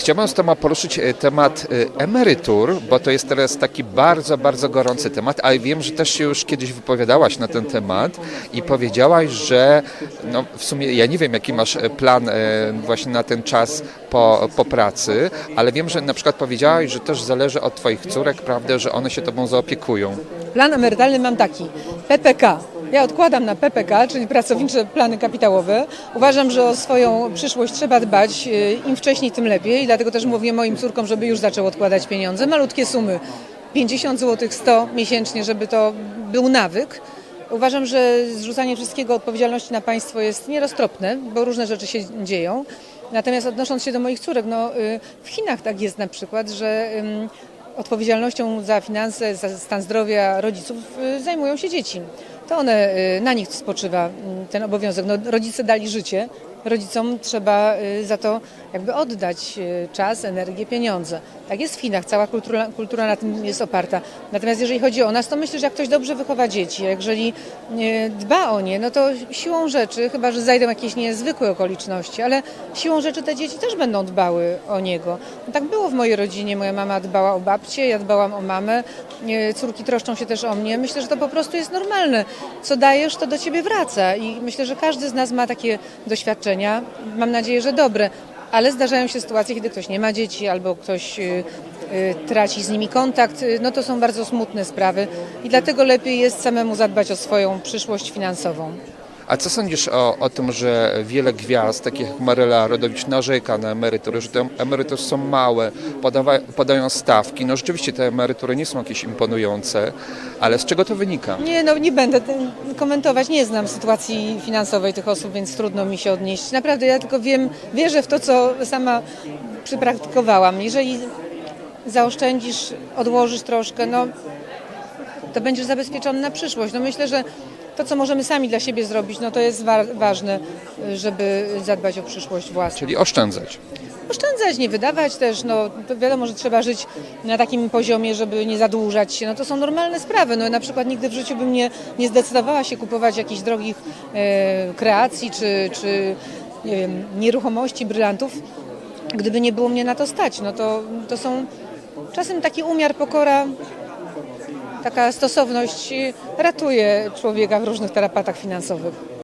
Chciałbym z Tobą poruszyć e, temat e, emerytur, bo to jest teraz taki bardzo, bardzo gorący temat, ale wiem, że też się już kiedyś wypowiadałaś na ten temat i powiedziałaś, że no, w sumie ja nie wiem, jaki masz e, plan właśnie na ten czas po, po pracy, ale wiem, że na przykład powiedziałaś, że też zależy od Twoich córek, prawda, że one się Tobą zaopiekują. Plan emerytalny mam taki. PPK. Ja odkładam na PPK, czyli pracownicze plany kapitałowe. Uważam, że o swoją przyszłość trzeba dbać. y, Im wcześniej, tym lepiej. Dlatego też mówię moim córkom, żeby już zaczęły odkładać pieniądze. Malutkie sumy. 50 zł, 100 miesięcznie, żeby to był nawyk. Uważam, że zrzucanie wszystkiego odpowiedzialności na państwo jest nieroztropne, bo różne rzeczy się dzieją. Natomiast odnosząc się do moich córek, no, y, w Chinach tak jest na przykład, że odpowiedzialnością za finanse, za stan zdrowia rodziców y, zajmują się dzieci. To one, y, na nich spoczywa mm, ten obowiązek. No, rodzice dali życie, rodzicom trzeba y, za to jakby oddać y, czas, energię, pieniądze. Tak jest w Chinach, cała kultura, kultura na tym jest oparta. Natomiast jeżeli chodzi o nas, to myślę, że jak ktoś dobrze wychowa dzieci, jeżeli y, dba o nie, no to siłą rzeczy, chyba że zajdą jakieś niezwykłe okoliczności, ale siłą rzeczy te dzieci też będą dbały o niego. No tak było w mojej rodzinie, moja mama dbała o babcię, ja dbałam o mamę, córki troszczą się też o mnie. Myślę, że to po prostu jest normalne. Co dajesz, to do ciebie wraca i myślę, że każdy z nas ma takie doświadczenia, mam nadzieję, że dobre, ale zdarzają się sytuacje, kiedy ktoś nie ma dzieci albo ktoś y, y, traci z nimi kontakt, y, no to są bardzo smutne sprawy i dlatego lepiej jest samemu zadbać o swoją przyszłość finansową. A co sądzisz o, o tym, że wiele gwiazd, takich jak Maryla Rodowicz, narzeka na emerytury, że te emerytury są małe, podawa, podają stawki. No rzeczywiście te emerytury nie są jakieś imponujące, ale z czego to wynika? Nie, no nie będę komentować, nie znam sytuacji finansowej tych osób, więc trudno mi się odnieść. Naprawdę ja tylko wiem, wierzę w to, co sama przypraktykowałam. Jeżeli zaoszczędzisz, odłożysz troszkę, no to będziesz zabezpieczony na przyszłość. No myślę, że to, co możemy sami dla siebie zrobić, no to jest wa- ważne, żeby zadbać o przyszłość własną. Czyli oszczędzać. Oszczędzać, nie wydawać też, no wiadomo, że trzeba żyć na takim poziomie, żeby nie zadłużać się, no to są normalne sprawy, no na przykład nigdy w życiu bym nie, nie zdecydowała się kupować jakichś drogich e, kreacji czy, czy nie wiem, nieruchomości, brylantów, gdyby nie było mnie na to stać, no to, to są czasem taki umiar, pokora, taka stosowność ratuje człowieka w różnych tarapatach finansowych.